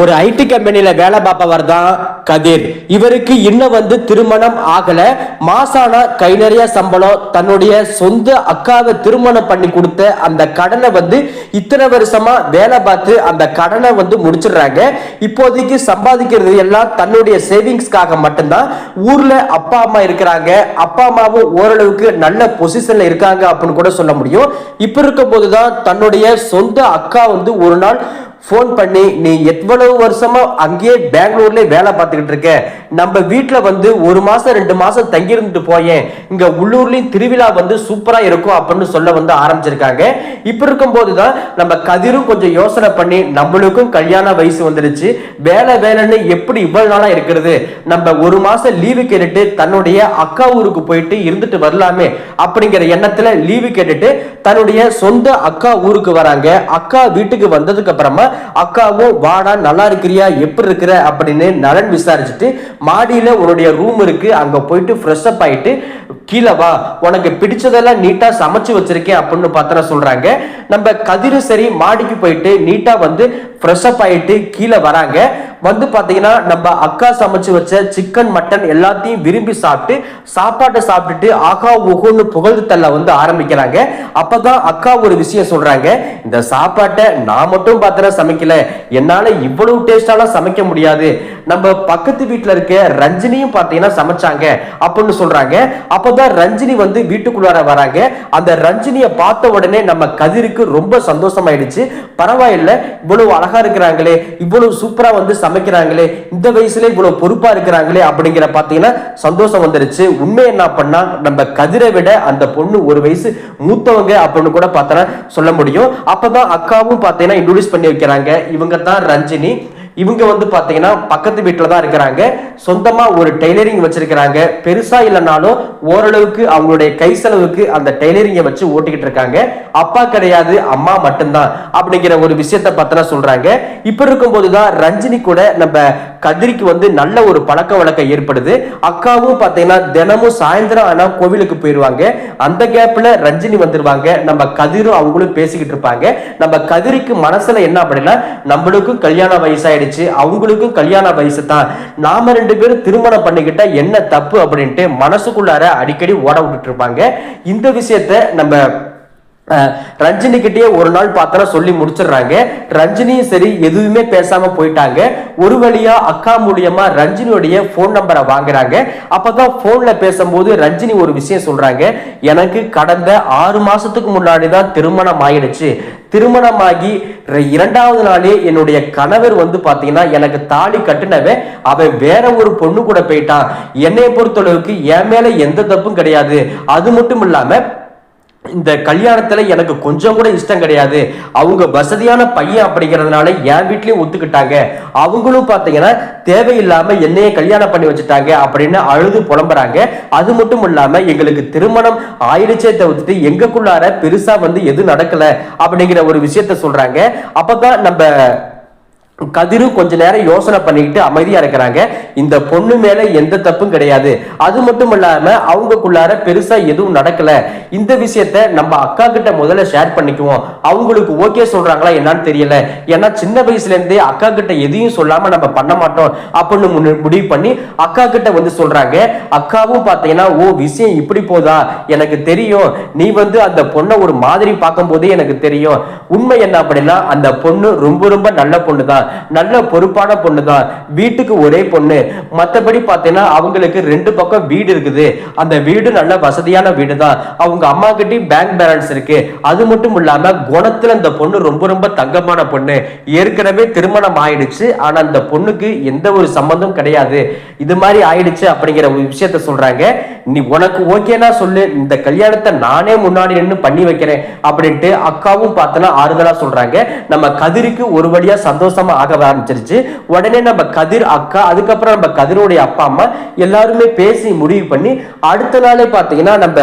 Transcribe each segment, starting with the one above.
ஒரு ஐடி கம்பெனியில வேலை பார்ப்பவர் தான் கதிர். இவருக்கு இன்னும் வந்து திருமணம் ஆகல. மாசான கை நிறைய சம்பளம் தன்னுடைய சொந்த அக்காவை திருமணம் பண்ணி கொடுத்த அந்த கடனை வந்து இத்தனை வருஷமா வேலை பார்த்து அந்த கடனை வந்து முடிச்சிடுறாங்க. இப்போதைக்கு சம்பாதிக்கிறது எல்லாம் தன்னுடைய சேவிங்ஸ்க்காக மட்டும்தான். ஊர்ல அப்பா அம்மா இருக்கிறாங்க. அப்பா அம்மாவும் ஓரளவுக்கு நல்ல பொசிஷன்ல இருக்காங்க அப்படின்னு கூட சொல்ல முடியும். இப்ப இருக்கும் போதுதான் தன்னுடைய சொந்த அக்கா வந்து ஒரு நாள் ஃபோன் பண்ணி நீ எவ்வளவு வருஷமா அங்கேயே பெங்களூர்ல வேலை பார்த்துக்கிட்டு இருக்க? நம்ம வீட்டில் வந்து ஒரு மாசம் ரெண்டு மாசம் தங்கி இருந்துட்டு போயேன் இங்க உள்ளூர்லயும் திருவிழா வந்து சூப்பரா இருக்கும் அப்படின்னு சொல்ல வந்து ஆரம்பிச்சிருக்காங்க. இப்ப இருக்கும்போது தான் நம்ம கதிரும் கொஞ்சம் யோசனை பண்ணி நம்மளுக்கும் கல்யாண வயசு வந்துருச்சு. வேலை வேலைன்னு எப்படி இவ்வளவு நாளா இருக்கிறது? நம்ம ஒரு மாசம் லீவு கேட்டுட்டு தன்னுடைய அக்கா ஊருக்கு போயிட்டு இருந்துட்டு வரலாமே அப்படிங்கிற எண்ணத்துல லீவு கேட்டுட்டு தன்னுடைய சொந்த அக்கா ஊருக்கு வராங்க. அக்கா வீட்டுக்கு வந்ததுக்கு அப்புறமா அக்காவும் வாடா நல்லா இருக்கிறியா எப்படி இருக்கிற அப்படின்னு நலன் விசாரிச்சுட்டு மாடியில உன்னுடைய ரூம் இருக்கு அங்கே போயிட்டு ஃப்ரெஷ் அப் ஆயிட்டு கீழே வா உனக்கு பிடிச்சதெல்லாம் நீட்டா சமைச்சு வச்சிருக்கேன் அப்படின்னு பார்த்தா சொல்றாங்க. நம்ம கதிரும் சரி மாடிக்கு போயிட்டு நீட்டா வந்து ஃப்ரெஷ் அப் ஆயிட்டு கீழே வராங்க. வந்து பார்த்தீங்கன்னா நம்ம அக்கா சமைச்சு வச்ச சிக்கன் மட்டன் எல்லாத்தையும் விரும்பி சாப்பிட்டு சாப்பாட்டை சாப்பிட்டுட்டு ஆகா ஒவ்வொன்று புகழ்ந்து தள்ள வந்து ஆரம்பிக்கிறாங்க. அப்பதான் அக்கா ஒரு விஷயம் சொல்றாங்க இந்த சாப்பாட்டை நான் மட்டும் பார்த்தா சமைக்கல. என்னால இவ்வளவு டேஸ்டாலாம் சமைக்க முடியாது. நம்ம பக்கத்து வீட்டுல இருக்க ரஞ்சினியும் பாத்தீங்கன்னா சமைச்சாங்க அப்படின்னு சொல்றாங்க. அப்பதான் ரஞ்சினி வந்து வீட்டுக்குள்ளார வராங்க. அந்த ரஞ்சினியை பார்த்த உடனே நம்ம கதிருக்கு ரொம்ப சந்தோஷமாயிடுச்சு. பரவாயில்ல இவ்வளவு அழகா இருக்கிறாங்களே இவ்வளவு சூப்பரா வந்து சமைக்கிறாங்களே இந்த வயசுல இவ்வளவு பொறுப்பா இருக்கிறாங்களே அப்படிங்கிற பாத்தீங்கன்னா சந்தோஷம் வந்துருச்சு. உண்மை என்ன பண்ணா நம்ம கதிரை விட அந்த பொண்ணு ஒரு வயசு மூத்தவங்க அப்படின்னு கூட பார்த்தா சொல்ல முடியும். அப்பதான் அக்காவும் பாத்தீங்கன்னா இன்ட்ரோடியூஸ் பண்ணி வைக்கிறாங்க. இவங்க தான் ரஞ்சினி. இவங்க வந்து பாத்தீங்கன்னா பக்கத்து வீட்டில் தான் இருக்கிறாங்க. சொந்தமா ஒரு டெய்லரிங் வச்சிருக்கிறாங்க. பெருசா இல்லைனாலும் ஓரளவுக்கு அவங்களுடைய கை செலவுக்கு அந்த டெய்லரிங்கை வச்சு ஓட்டிக்கிட்டு இருக்காங்க. அப்பா கிடையாது அம்மா மட்டும்தான் அப்படிங்கிற ஒரு விஷயத்த பத்தின சொல்றாங்க. இப்ப இருக்கும்போது தான் ரஞ்சினி கூட நம்ம கதிரிக்கு வந்து நல்ல ஒரு பழக்க வழக்கம் ஏற்படுது. அக்காவும் பாத்தீங்கன்னா தினமும் சாயந்தரம் ஆனா கோவிலுக்கு போயிருவாங்க. அந்த கேப்ல ரஞ்சினி வந்துருவாங்க. நம்ம கதிரும் அவங்களும் பேசிக்கிட்டு இருப்பாங்க. நம்ம கதிரிக்கு மனசுல என்ன அப்படின்னா நம்மளுக்கும் கல்யாண வயசாயிடுச்சு. அவங்களுக்கும் கல்யாண வயசு தான். நாம ரெண்டு பேரும் திருமணம் பண்ணிக்கிட்டா என்ன தப்பு அப்படின்ட்டு மனசுக்குள்ளார அடிக்கடி ஓட விட்டுட்டு இருப்பாங்க. இந்த விஷயத்த நம்ம ரஞ்சினி கிட்டே ஒரு நாள் பார்த்தனா சொல்லி முடிச்சிடுறாங்க. ரஞ்சினியும் சரி எதுவுமே பேசாம போயிட்டாங்க. ஒரு வழியா அக்கா மூலியமா ரஞ்சினியுடைய போன் நம்பரை வாங்குறாங்க. அப்பதான் போன்ல பேசும்போது ரஞ்சினி ஒரு விஷயம் சொல்றாங்க. எனக்கு கடந்த ஆறு மாசத்துக்கு முன்னாடி தான் திருமணம் ஆயிடுச்சு. திருமணமாகி இரண்டாவது நாளே என்னுடைய கணவர் வந்து பாத்தீங்கன்னா எனக்கு தாலி கட்டினவன். அவன் வேற ஒரு பொண்ணு கூட போயிட்டான். என்னை பொறுத்தளவுக்கு என் மேல எந்த தப்பும் கிடையாது. அது மட்டும் இல்லாம இந்த கல்யாணத்துல எனக்கு கொஞ்சம் கூட இஷ்டம் கிடையாது. அவங்க வசதியான பையன் அப்படிங்கிறதுனால என் வீட்லயும் ஒத்துக்கிட்டாங்க. அவங்களும் பாத்தீங்கன்னா தேவையில்லாம என்னையே கல்யாணம் பண்ணி வச்சுட்டாங்க அப்படின்னு அழுது புலம்புறாங்க. அது மட்டும் இல்லாம எங்களுக்கு திருமணம் ஆயிடுச்சே தவிர்த்துட்டு எங்கக்குள்ளார பெருசா வந்து எதுவும் நடக்கல அப்படிங்கிற ஒரு விஷயத்த சொல்றாங்க. அப்பதான் நம்ம கதிரு கொஞ்ச நேரம் யோசனை பண்ணிக்கிட்டு அமைதியா இருக்கிறாங்க. இந்த பொண்ணு மேல எந்த தப்பும் கிடையாது. அது மட்டும் இல்லாம அவங்களுக்குள்ளார பெருசா எதுவும் நடக்கல. இந்த விஷயத்த நம்ம அக்கா கிட்ட முதல்ல ஷேர் பண்ணிக்குவோம். அவங்களுக்கு ஓகே சொல்றாங்களா என்னன்னு தெரியல. ஏன்னா சின்ன வயசுல இருந்தே அக்கா கிட்ட எதையும் சொல்லாம நம்ம பண்ண மாட்டோம் அப்படின்னு முடிவு பண்ணி அக்கா கிட்ட வந்து சொல்றாங்க. அக்காவும் பாத்தீங்கன்னா ஓ விஷயம் இப்படி போதா? எனக்கு தெரியும். நீ வந்து அந்த பொண்ணை ஒரு மாதிரி பார்க்கும் போதே எனக்கு தெரியும். உண்மை என்ன அப்படின்னா அந்த பொண்ணு ரொம்ப ரொம்ப நல்ல பொண்ணு தான் நல்ல பொறுப்பான பொண்ணு தான் வீட்டுக்கு ஒரே பொண்ணு. மத்தபடி பார்த்தீங்கன்னா அவங்களுக்கு ரெண்டு பக்கம் வீடு இருக்குது. அந்த வீடு நல்ல வசதியான வீடு தான் அவங்க அம்மா கிட்டயும் பேங்க் பேலன்ஸ் இருக்கு. அது மட்டும் இல்லாம குணத்துல அந்த பொண்ணு ரொம்ப ரொம்ப தங்கமான பொண்ணு. ஏற்கனவே திருமணம் ஆயிடுச்சு. ஆனா அந்த பொண்ணுக்கு எந்த ஒரு சம்பந்தம் கிடையாது. இது மாதிரி ஆயிடுச்சு அப்படிங்கிற ஒரு விஷயத்த சொல்றாங்க. நீ உனக்கு ஓகேனா சொல்லு இந்த கல்யாணத்தை நானே முன்னாடி நின்று பண்ணி வைக்கிறேன் அப்படின்ட்டு அக்காவும் பார்த்தனா ஆறுதலா சொல்றாங்க. நம்ம கதிருக்கு ஒரு வழியா சந்தோஷமா ஆக ஆரம்பிச்சிருச்சு. உடனே நம்ம கதிர் அக்கா அதுக்கப்புறம் நம்ம கதிரோடைய அப்பா அம்மா எல்லாருமே பேசி முடிவு பண்ணி அடுத்த நாளே பார்த்தீங்கன்னா நம்ம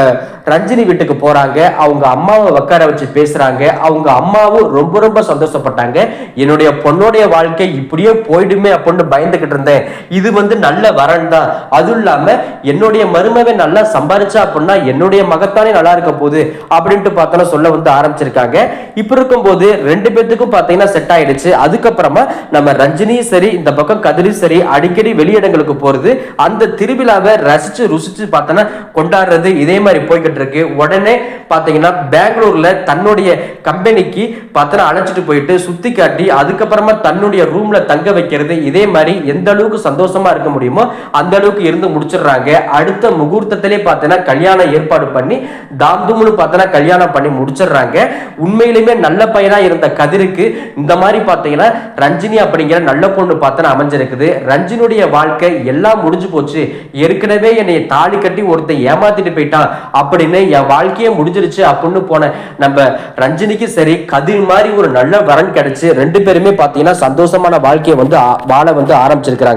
ரஞ்சினி வீட்டுக்கு போறாங்க. அவங்க அம்மாவை உட்கார வச்சு பேசுறாங்க. அவங்க அம்மாவும் ரொம்ப ரொம்ப சந்தோஷப்பட்டாங்க. என்னுடைய பொண்ணுடைய வாழ்க்கை இப்படியே போயிடுமே அப்படின்னு பயந்துகிட்டு இருந்தேன். இது வந்து நல்ல வரன் தான். அதுவும் இல்லாம என்னுடைய மருமகன் நல்லா சம்பாரிச்சா அப்படின்னா என்னுடைய மகத்தானே நல்லா இருக்க போகுது அப்படின்ட்டு பார்த்தோன்னா சொல்ல வந்து ஆரம்பிச்சிருக்காங்க. இப்ப இருக்கும்போது ரெண்டு பேத்துக்கும் பார்த்தீங்கன்னா செட் ஆயிடுச்சு. அதுக்கப்புறமா நம்ம ரஞ்சினியும் சரி இந்த பக்கம் கதிரியும் சரி அடிக்கடி வெளியிடங்களுக்கு போறது அந்த திருவிழாவை ரசிச்சு ருசிச்சு பார்த்தோன்னா கொண்டாடுறது இதே மாதிரி போய்கிட்டு இருக்கு. உடனே பாத்தீங்கன்னா பெங்களூர்ல தன்னுடைய கம்பெனிக்கு பார்த்தோன்னா அழைச்சிட்டு போயிட்டு சுத்தி காட்டி அதுக்கப்புறமா தன்னுடைய ரூம்ல தங்க வைக்கிறது இதே மாதிரி எந்த அளவுக்கு சந்தோஷமா இருக்க முடியுமோ அந்த அளவுக்கு இருந்து முடிச்சிடுறாங்க. அடுத்த முகூர்த்தத்திலே பார்த்தீங்கன்னா கல்யாணம் ஏற்பாடு பண்ணி தாம்தும்னு பார்த்தீங்கன்னா கல்யாணம் பண்ணி முடிச்சிடுறாங்க. உண்மையிலுமே நல்ல பையனா இருந்த கதிருக்கு இந்த மாதிரி பார்த்தீங்கன்னா ரஞ்சினி அப்படிங்கிற நல்ல பொண்ணு பார்த்தோன்னா அமைஞ்சிருக்குது. ரஞ்சினுடைய வாழ்க்கை எல்லாம் முடிஞ்சு போச்சு. ஏற்கனவே என்னை தாலி கட்டி ஒருத்தன் ஏமாத்திட்டு போயிட்டான் அப்படின்னு என் வாழ்க்கையே முடிஞ்சிருச்சு அப்படின்னு போன நம்ம ரஞ்சினிக்கு சரி கதிர் மாதிரி ஒரு நல்ல வரன் கிடைச்சு ரெண்டு பேருமே பார்த்தீங்கன்னா சந்தோஷமான வாழ்க்கையை வந்து வாழ வந்து ஆரம்பிச்சிருக்கிறாங்க.